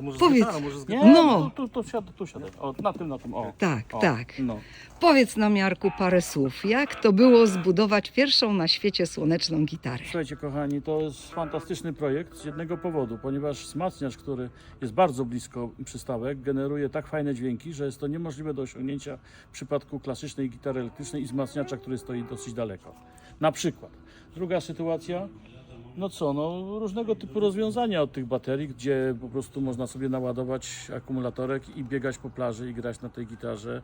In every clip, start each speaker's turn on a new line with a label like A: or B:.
A: To może
B: Powiedz.
A: z gitarą, może z
C: Nie,
A: gitarą.
B: No.
C: tu, tu, tu siadę, tu siadę. O, na tym, na tym, o.
B: Tak,
C: o,
B: tak.
C: No.
B: Powiedz nam, Jarku, parę słów. Jak to było zbudować pierwszą na świecie słoneczną gitarę?
C: Słuchajcie, kochani, to jest fantastyczny projekt z jednego powodu, ponieważ wzmacniacz, który jest bardzo blisko przystawek, generuje tak fajne dźwięki, że jest to niemożliwe do osiągnięcia w przypadku klasycznej gitary elektrycznej i wzmacniacza, który stoi dosyć daleko. Na przykład. Druga sytuacja, no co, no różnego typu rozwiązania od tych baterii, gdzie po prostu można sobie naładować akumulatorek i biegać po plaży i grać na tej gitarze.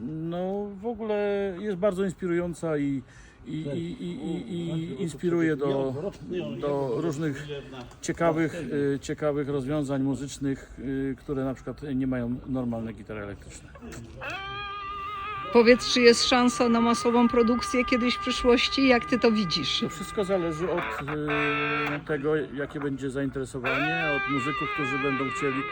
C: No w ogóle jest bardzo inspirująca i, i, i, i, i, i inspiruje do, do różnych ciekawych, y, ciekawych rozwiązań muzycznych, y, które na przykład nie mają normalne gitary elektryczne.
B: Powiedz, czy jest szansa na masową produkcję kiedyś w przyszłości? Jak ty to widzisz?
C: To wszystko zależy od y, tego, jakie będzie zainteresowanie, od muzyków, którzy będą chcieli.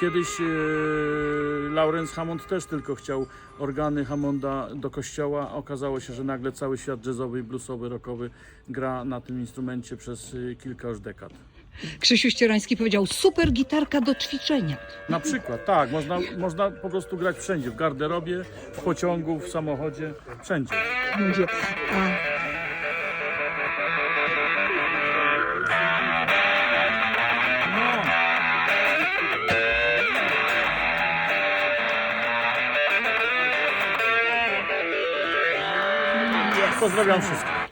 C: Kiedyś y, Lawrence Hammond też tylko chciał organy Hammonda do kościoła. Okazało się, że nagle cały świat jazzowy, bluesowy, rockowy gra na tym instrumencie przez y, kilka już dekad.
B: Krzysiu Ścierański powiedział, super gitarka do ćwiczenia.
C: Na przykład, tak, można, można po prostu grać wszędzie, w garderobie, w pociągu, w samochodzie, wszędzie.
B: Będzie. A
C: Pozdrawiam wszystkich.